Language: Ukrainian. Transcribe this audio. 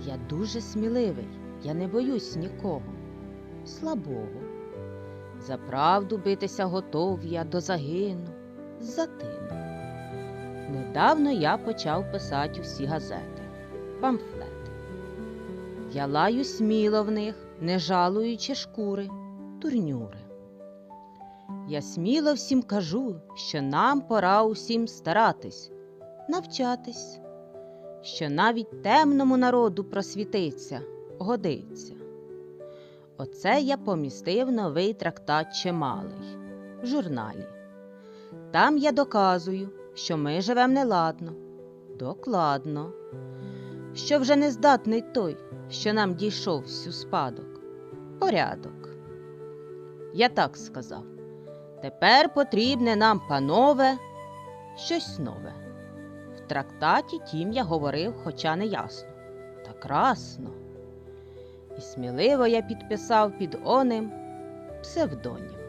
Я дуже сміливий, я не боюсь нікого, слабого. За правду битися готов я до загину, за тину. Недавно я почав писати усі газети, памфлети. Я лаю сміло в них, не жалуючи шкури, турнюри. Я сміло всім кажу, що нам пора усім старатись, навчатись, що навіть темному народу просвітиться, годиться. Оце я помістив новий трактат чималий в журналі. Там я доказую, що ми живем неладно, докладно, що вже не здатний той, що нам дійшов всю спадок, порядок. Я так сказав. Тепер потрібне нам, панове, щось нове. Трактаті тім я говорив, хоча не ясно, та красно. І сміливо я підписав під оним псевдонім.